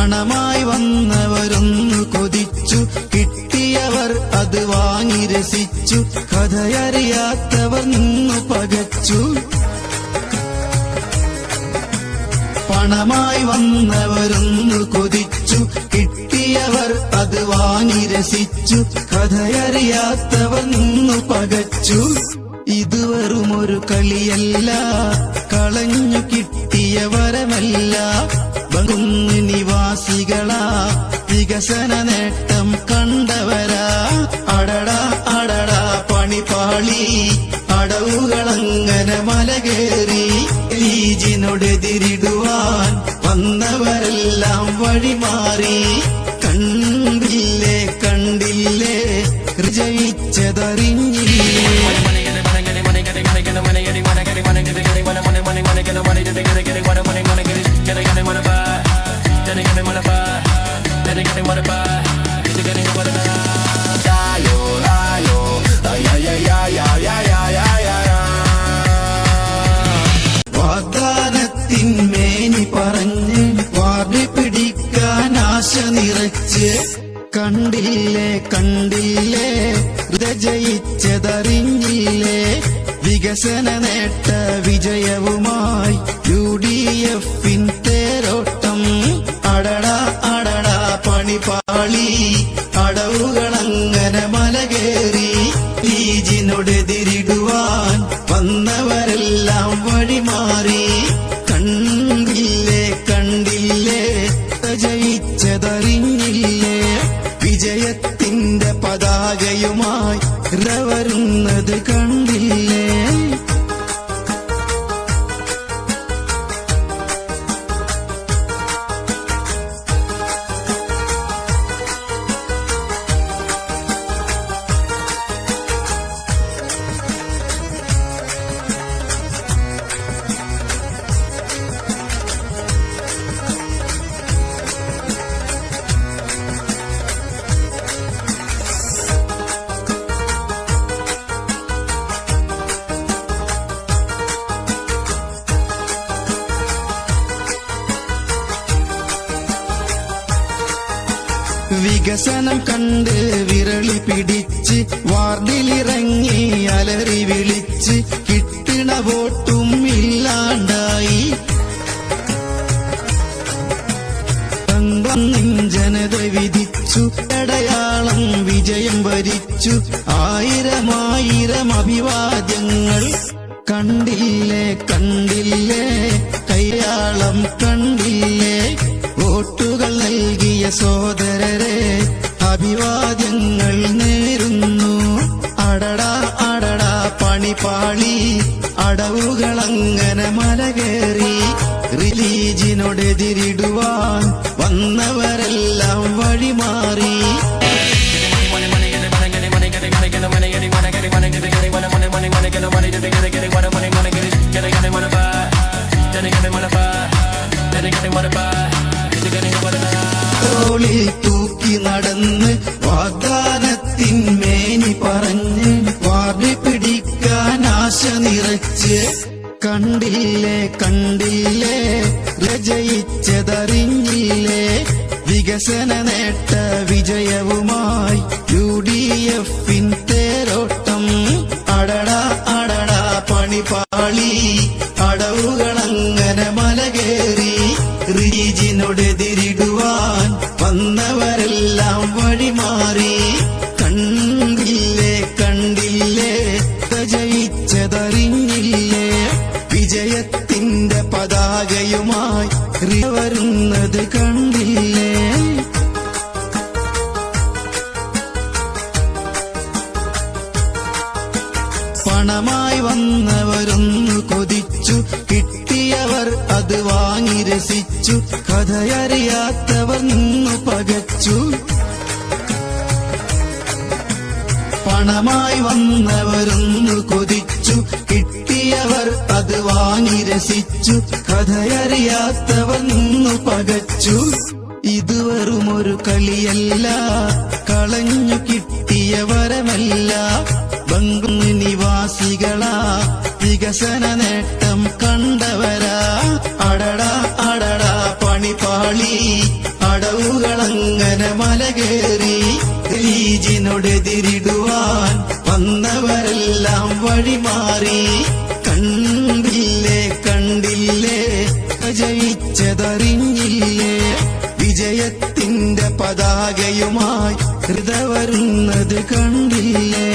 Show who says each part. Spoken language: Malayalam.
Speaker 1: പണമായി വന്നവരൊന്നു കൊതിച്ചു. കിട്ടിയവർ അത് വാങ്ങി രസിച്ചു. കഥയറിയാത്തവർ നിന്നു പകച്ചു. പണമായി വന്നവരൊന്നു കൊതിച്ചു. കിട്ടിയവർ അത് വാങ്ങി രസിച്ചു. കഥയറിയാത്തവർ നിന്നു പകച്ചു. ഇത് വെറുമൊരു കളിയല്ല. കളഞ്ഞു കിട്ടിയ വരമല്ല ബംഗുന്ന് നിവാസികളാ വികസന നേട്ടം കണ്ടവരാ. അടടാ അടടാ പണിപാളി അടവുകളങ്ങനെ മലകേറി. ലീജിനോടെതിരിടുവാൻ വന്നവരെല്ലാം വഴിമാറി. കണ്ടില്ലേ കണ്ടില്ലേ ജയിച്ചതറിഞ്ഞില്ലേ കണ്ടില്ലേ? ഹൃദ വികസന നേട്ട വിജയവുമായി യു ഡി എഫിൻ തേരോട്ടം. അടടാ അടടാ പണിപാളി അടവുകളങ്ങനെ മലകേറി. ലീജിനോടെതിരിടുവാൻ വന്നവരെല്ലാം വഴിമാറി. പതാകയുമായി വരുന്നത് കണ്ടില്ലേ? വികസനം കണ്ട് വിരളി പിടിച്ച് വാർഡിലിറങ്ങി അലറി വിളിച്ച് കിട്ടണ വോട്ടും ഇല്ലാണ്ടായി. ജനത വിധിച്ചു അടയാളം വിജയം വരിച്ചു. ആയിരമായിരം അഭിവാദ്യങ്ങൾ കണ്ടില്ലേ കണ്ടില്ലേ? കയ്യാളം കണ്ടില്ലേ? വോട്ടുകൾ നൽകിയ സോദരരെ അഭിവാദ്യങ്ങൾ നേരുന്നു അടടാ അടടാ പണിപാളി അടവുകളങ്ങനെ മലകേറി. റിലീജിനോടെതിരിടുവാൻ വന്നവരെല്ലാം വഴിമാറി. തോളിൽ തൂക്കി നടന്ന് നിറച്ച് കണ്ടില്ലേ കണ്ടില്ലേ? രചയിച്ചതറിഞ്ഞില്ലേ? വികസന നേട്ട വിജയവുമായി യു ഡി എഫിൻ തേരോട്ടം. അടടാ അടടാ പണിപാളി. അടവുകളങ്ങനെ മലകേറി. റീജിനോടെതിരിടുവാൻ ജയിച്ചതറിഞ്ഞില്ലേ വിജയത്തിന്റെ പതാകയുമായി വരുന്നത് കണ്ടില്ലേ? പണമായി വന്നവരൊന്നു കൊതിച്ചു കിട്ടിയവർ അത് വാങ്ങി രസിച്ചു കഥയറിയാത്തവർ നിന്നു പകച്ചു. പണമായി വന്നവരൊന്നു കൊതിച്ചു. കിട്ടിയവർ അത് വാങ്ങി രസിച്ചു. കഥയറിയാത്തവർ നിന്നു പകച്ചു. ഇത് ഒരു കളിയല്ല. കളഞ്ഞു കിട്ടിയ വരമല്ല നിവാസികളാ. വികസന നേട്ടം കണ്ടവരാ. അടടാ അടടാ പണിപാളി. അടവുകളങ്ങ ലീജിനോടെതിരിടുവാൻ വന്നവരെല്ലാം വഴിമാറി. കണ്ടില്ലേ കണ്ടില്ലേ ജയിച്ചതറിഞ്ഞില്ലേ വിജയത്തിന്റെ പതാകയുമായി ഹൃദ വരുന്നത് കണ്ടില്ലേ?